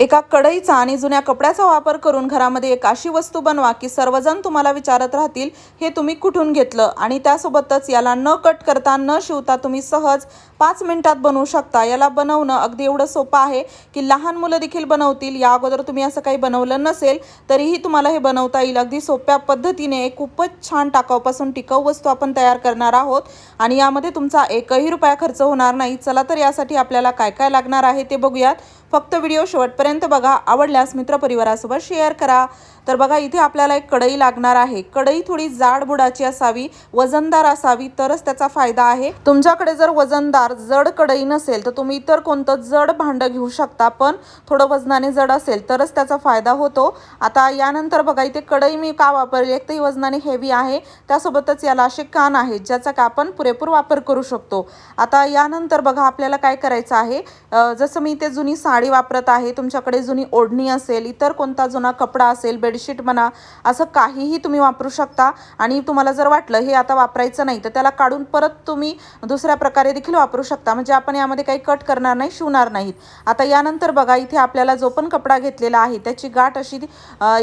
एका कढईचा आणि जुन्या कपड्याचा वापर करून घरामध्ये एक अशी वस्तू बनवा की सर्वजण तुम्हाला विचारत राहतील हे तुम्ही कुठून घेतलं? आणि त्यासोबतच याला न कट करता न शिवता तुम्ही सहज पाच मिनिटात बनवू शकता. याला बनवणं अगदी एवढं सोपं आहे की लहान मुलं देखील बनवतील. या अगोदर तुम्ही असं काही बनवलं नसेल तरीही तुम्हाला हे बनवता येईल. अगदी सोप्या पद्धतीने एक खूपच छान टाकाऊपासून टिकाऊ वस्तू आपण तयार करणार आहोत. आणि यामध्ये तुमचा एकही रुपया खर्च होणार नाही. चला तर यासाठी आपल्याला काय काय लागणार आहे ते बघूयात. फक्त व्हिडिओ शेवटपर्यंत बघा आवडल्यास मित्रपरिवारासोबत शेअर करा. तर बघा इथे आपल्याला एक कढई लागणार आहे. कढई थोडी जाड बुडाची असावी वजनदार असावी तरच त्याचा फायदा आहे. तुमच्याकडे जर वजनदार जड कढई नसेल तर तुम्ही इतर कोणतं जड भांडं घेऊ शकता पण थोडं वजनाने जड असेल तरच त्याचा फायदा होतो. आता यानंतर बघा इथे कढई मी का वापरली? एक तर ही वजनाने हेवी आहे. त्यासोबतच याला असे कान आहेत ज्याचा का आपण पुरेपूर वापर करू शकतो. आता यानंतर बघा आपल्याला काय करायचं आहे? जसं मी इथे जुनी साडी वापरत आहे तुमच्याकडे जुनी ओढणी असेल इतर कोणता जुना कपडा असेल बेडशीट म्हणा असं काहीही तुम्ही वापरू शकता. आणि तुम्हाला जर वाटलं हे आता वापरायचं नाही तर त्याला काढून परत तुम्ही दुसऱ्या प्रकारे देखील वापरू शकता. म्हणजे आपण यामध्ये काही कट करणार नाही शिवणार नाहीत. आता यानंतर बघा इथे आपल्याला जो पण कपडा घेतलेला आहे त्याची गाठ अशी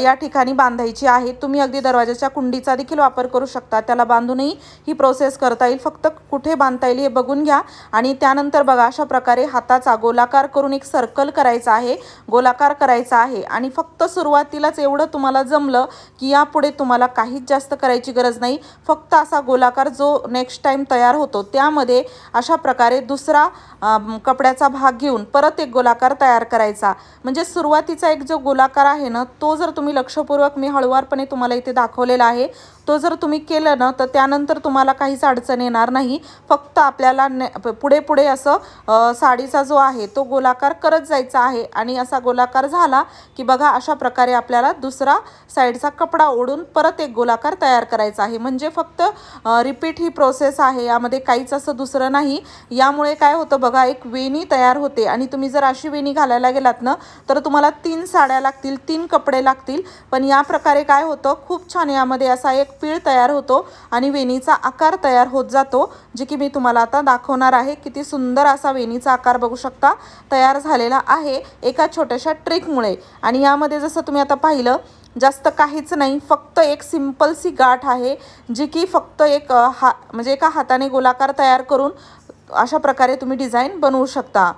या ठिकाणी बांधायची आहे. तुम्ही अगदी दरवाजाच्या कुंडीचा देखील वापर करू शकता. त्याला बांधूनही ही प्रोसेस करता येईल. फक्त कुठे बांधता येईल हे बघून घ्या. आणि त्यानंतर बघा अशा प्रकारे हाताचा गोलाकार करून एक सर्कल करायचा आहे. गोलाकार करायचा आहे. आणि फक्त सुरुवातीलाच एवढं तुम्हाला जमलं की यापुढे तुम्हाला काहीच जास्त करायची गरज नाही. फक्त असा गोलाकार जो नेक्स्ट टाईम तयार होतो त्यामध्ये अशा प्रकारे दुसरा कपड्याचा भाग घेऊन परत एक गोलाकार तयार करायचा. म्हणजे सुरुवातीचा एक जो गोलाकार आहे ना तो जर तुम्ही लक्षपूर्वक मी हळुवारपणे तुम्हाला इथे दाखवलेला आहे तो जर तुम्ही केलं ना तर त्यानंतर तुम्हाला काहीच अडचण येणार नाही. फक्त आपल्याला ने पुढे पुढे असं साडीचा जो आहे तो गोलाकार करत जायचा आहे. आणि असा गोलाकार झाला की बघा अशा प्रकारे आपल्याला दुसरा साईडचा कपडा ओढून परत एक गोलाकार तयार करायचा आहे. म्हणजे फक्त रिपीट ही प्रोसेस आहे. यामध्ये काहीच असं दुसरं नाही. यामुळे काय होतं बघा एक वेणी तयार होते. आणि तुम्ही जर अशी वेणी घालायला गेलात ना तर तुम्हाला तीन साड्या लागतील तीन कपडे लागतील. पण या प्रकारे काय होतं खूप छान यामध्ये असा एक पीळ तयार होतो आणि वेणीचा आकार तयार होत जातो जे की मी तुम्हाला आता दाखवणार आहे. किती सुंदर असा वेणीचा आकार बघू शकता तयार झालेला आहे एका छोट्याशा ट्रिकमुळे आणि यामध्ये जसं तुम्ही आता पाहिलं जास्त काहीच नाही फक्त एक सिम्पलसी गाठ आहे जी की फक्त एक हा म्हणजे एका हाताने गोलाकार तयार करून अशा प्रकारे तुम्ही डिझाईन बनवू शकता.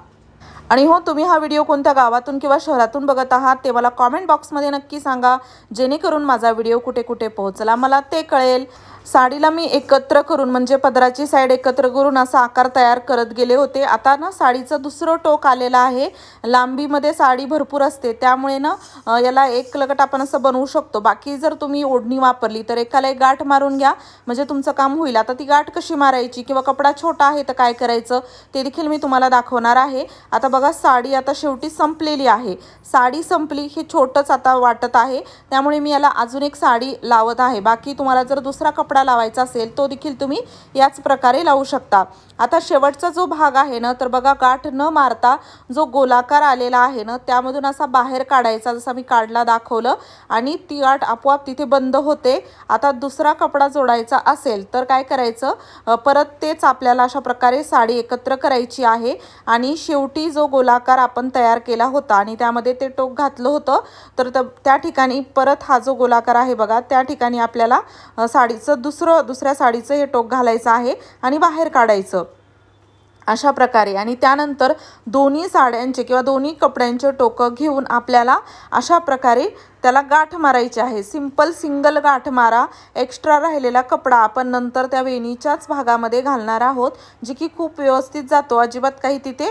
आणि हो तुम्ही हा व्हिडिओ कोणत्या गावातून किंवा शहरातून बघत आहात ते मला कॉमेंट बॉक्समध्ये नक्की सांगा. जेणेकरून माझा व्हिडिओ कुठे कुठे पोहोचला. मला ते कळेल. साडीला मी एकत्र करून म्हणजे पदराची साईड एकत्र करून असा आकार तयार करत गेले होते. आता ना साडीचं दुसरं टोक आलेलं आहे. लांबीमध्ये साडी भरपूर असते. त्यामुळे ना याला एक लगट आपण असं बनवू शकतो. बाकी जर तुम्ही ओढणी वापरली तर एकाला एक गाठ मारून घ्या. म्हणजे तुमचं काम होईल. आता ती गाठ कशी मारायची किंवा कपडा छोटा आहे तर काय करायचं ते देखील मी तुम्हाला दाखवणार आहे. आता बघा साडी आता शेवटी संपलेली आहे. साडी संपली हे छोटंच आता वाटत आहे. त्यामुळे मी याला अजून एक साडी लावत आहे. बाकी तुम्हाला जर दुसरा कपडा लावायचा असेल तो देखील तुम्ही याच प्रकारे लावू शकता. आता शेवटचा जो भाग आहे ना तर बघा गाठ न मारता जो गोलाकार आलेला आहे ना त्यामधून असा बाहेर काढायचा जसा मी काढला दाखवलं. आणि ती गाठ आपोआप तिथे बंद होते. आता दुसरा कपडा जोडायचा असेल तर काय करायचं? परत तेच आपल्याला अशा प्रकारे साडी एकत्र करायची आहे. आणि शेवटी जो गोलाकार आपण तयार केला होता आणि त्यामध्ये ते टोक घातलं होतं. तर त्या ठिकाणी परत हा जो गोलाकार आहे बघा त्या ठिकाणी आपल्याला साडीचं दुसरं दुसऱ्या साडीचं हे टोक घालायचं आहे आणि बाहेर काढायचं. अशा प्रकारे. आणि त्यानंतर दोन्ही साड्यांचे किंवा दोन्ही कपड्यांचे टोकं घेऊन आपल्याला अशा प्रकारे त्याला गाठ मारायची आहे. सिंपल सिंगल गाठ मारा. एक्स्ट्रा राहिलेला कपडा आपण नंतर त्या वेणीच्याच भागामध्ये घालणार आहोत जी की खूप व्यवस्थित जातो. अजिबात काही तिथे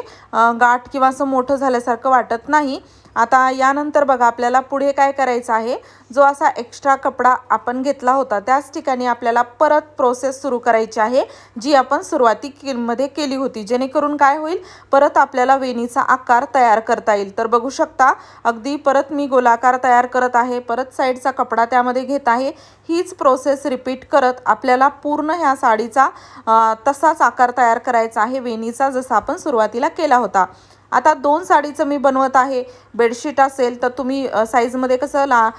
गाठ किंवा असं मोठं झाल्यासारखं वाटत नाही. आता यानंतर बघा आपल्याला पुढे काय करायचं आहे? जो असा एक्स्ट्रा कपडा आपण घेतला होता त्याच ठिकाणी आपल्याला परत प्रोसेस सुरू करायची आहे जी आपण सुरुवातीमध्ये केली होती. जेणेकरून काय होईल? परत आपल्याला वेणीचा आकार तयार करता येईल. तर बघू शकता अगदी परत मी गोलाकार तयार करत आहे परत साईडचा कपडा त्यामध्ये घेत आहे. हीच प्रोसेस रिपीट करत आपल्याला पूर्ण ह्या साडीचा तसाच आकार तयार करायचा आहे वेणीचा जसा आपण सुरुवातीला केला होता. आता दोन साडीचं मी बनवत आहे. बेडशीट असेल तर तुम्ही साईजमध्ये कसं ला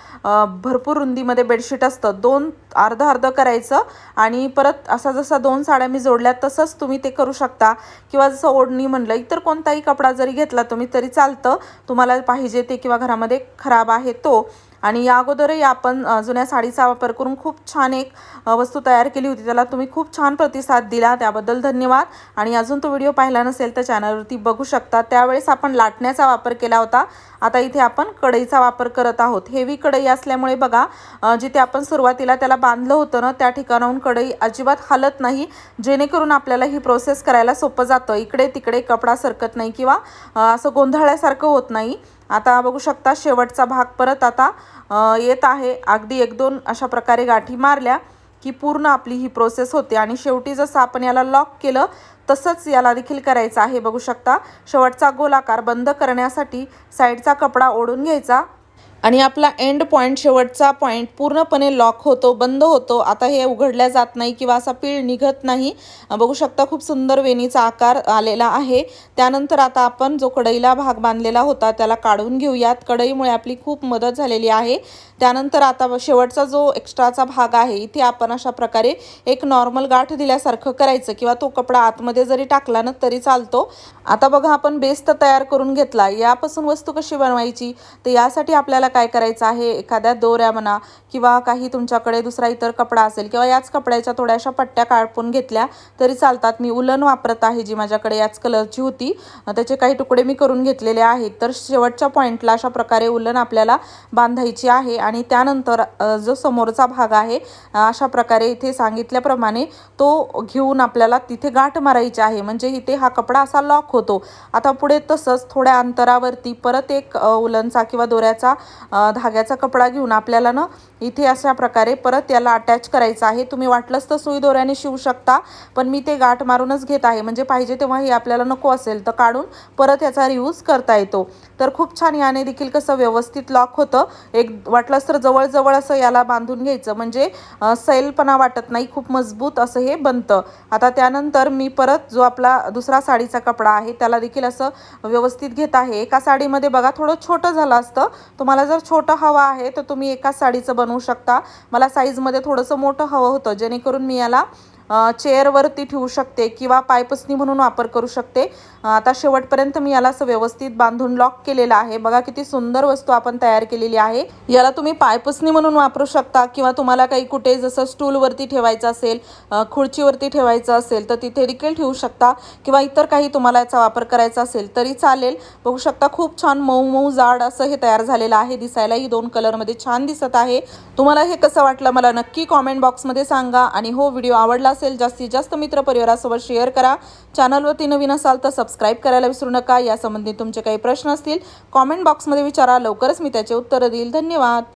भरपूर रुंदीमध्ये बेडशीट असतं. दोन अर्धं अर्धं करायचं आणि परत असा जसा दोन साड्या मी जोडल्या तसंच तुम्ही ते करू शकता. किंवा जसं ओढणी म्हणलं इतर कोणताही कपडा जरी घेतला तुम्ही तरी चालतं. तुम्हाला पाहिजे ते किंवा घरामध्ये खराब आहे तो. आणि या अगोदरही आपण जुन्या साडीचा वापर करून खूप छान एक वस्तू तयार केली होती. त्याला तुम्ही खूप छान प्रतिसाद दिला. त्याबद्दल धन्यवाद. आणि अजून तो व्हिडिओ पाहिला नसेल तर चॅनलवरती बघू शकता. त्यावेळेस आपण लाटण्याचा वापर केला होता. आता इथे आपण कढईचा वापर करत आहोत. हेवी कढई असल्यामुळे बघा जिथे आपण सुरुवातीला त्याला बांधलं होतं ना त्या ठिकाणाहून कढई अजिबात हलत नाही. जेणेकरून आपल्याला ही प्रोसेस करायला सोपं जातं. इकडे तिकडे कपडा सरकत नाही किंवा असं गोंधळल्यासारखं होत नाही. आता बघू शकता शेवटचा भाग परत आता येत आहे. अगदी एक दोन अशा प्रकारे गाठी मारल्या की पूर्ण आपली ही प्रोसेस होते. आणि शेवटी जसं आपण याला लॉक केलं तसंच याला देखील करायचं आहे. बघू शकता शेवटचा गोलाकार बंद करण्यासाठी साईडचा कपडा ओढून घ्यायचा. आणि आपला एंड पॉईंट शेवटचा पॉईंट पूर्णपणे लॉक होतो बंद होतो. आता हे उघडल्या जात नाही किंवा असा पीळ निघत नाही. बघू शकता खूप सुंदर वेणीचा आकार आलेला आहे. त्यानंतर आता आपण जो कढईला भाग बांधलेला होता त्याला काढून घेऊयात. कढईमुळे आपली खूप मदत झालेली आहे. त्यानंतर आता शेवटचा जो एक्स्ट्राचा भाग आहे इथे आपण अशा प्रकारे एक नॉर्मल गाठ दिल्यासारखं करायचं किंवा तो कपडा आतमध्ये जरी टाकला ना तरी चालतो. आता बघा आपण बेस्ट तर तयार करून घेतला. यापासून वस्तू कशी बनवायची? तर यासाठी आपल्याला काय करायचं आहे? एखाद्या दोऱ्या म्हणा किंवा काही तुमच्याकडे दुसरा इतर कपडा असेल किंवा याच कपड्याच्या थोड्याशा पट्ट्या काढून घेतल्या तरी चालतात. मी उलन वापरत आहे जी माझ्याकडे याच कलरची होती. त्याचे काही तुकडे मी करून घेतलेले आहेत. तर शेवटच्या पॉईंटला अशा प्रकारे उलन आपल्याला बांधायची आहे आणि त्यानंतर जो समोरचा भाग आहे अशा प्रकारे इथे सांगितल्याप्रमाणे तो घेऊन आपल्याला तिथे गाठ मारायची आहे. म्हणजे इथे हा कपडा असा लॉक होतो. आता पुढे तसंच थोड्या अंतरावरती परत एक उलनचा किंवा दोऱ्याचा धाग्याचा कपडा घेऊन आपल्याला ना इथे अशा प्रकारे परत याला अटॅच करायचं आहे. तुम्ही वाटलंच तर सुई दोऱ्याने शिवू शकता पण मी ते गाठ मारूनच घेत आहे. म्हणजे पाहिजे तेव्हा हे आपल्याला नको असेल तर काढून परत याचा रियूज करता येतो. तर खूप छान याने देखील कसं व्यवस्थित लॉक होतं. एक वाटलंच तर जवळजवळ असं याला बांधून घ्यायचं. म्हणजे सैलपणा वाटत नाही. खूप मजबूत असं हे बनतं. आता त्यानंतर मी परत जो आपला दुसरा साडीचा कपडा आहे त्याला देखील असं व्यवस्थित घेत आहे. एका साडीमध्ये बघा थोडं छोटं झालं असतं. तुम्हाला जर छोटं हवं आहे तर तुम्ही एकाच साडीचं बनवू शकता. मला साईजमध्ये थोडंसं मोठं हवं होतं. जेणेकरून मी याला चेअरवरती ठेवू शकते किंवा पायपसनी म्हणून वापर करू शकते. आता शेवटपर्यंत मी याला असं व्यवस्थित बांधून लॉक केलेलं आहे. बघा किती सुंदर वस्तू आपण तयार केलेली आहे. याला तुम्ही पायपसनी म्हणून वापरू शकता किंवा तुम्हाला काही कुठे जसं स्टूलवरती ठेवायचं असेल खुर्चीवरती ठेवायचं असेल तर तिथे देखील ठेवू शकता किंवा इतर काही तुम्हाला याचा वापर करायचा असेल तरी चालेल. बघू शकता खूप छान मऊ मऊ जाड असं हे तयार झालेलं आहे. दिसायलाही दोन कलरमध्ये छान दिसत आहे. तुम्हाला हे कसं वाटलं मला नक्की कॉमेंट बॉक्समध्ये सांगा आणि हो व्हिडिओ आवडला असेल जास्तीत जास्त मित्रपरिवारासोबत शेअर करा. चॅनलवरती नवीन असाल तर सबस्क्राईब करायला विसरू नका. यासंबंधी तुमचे काही प्रश्न असतील कॉमेंट बॉक्समध्ये विचारा. लवकरच मी त्याचे उत्तरं देईल. धन्यवाद.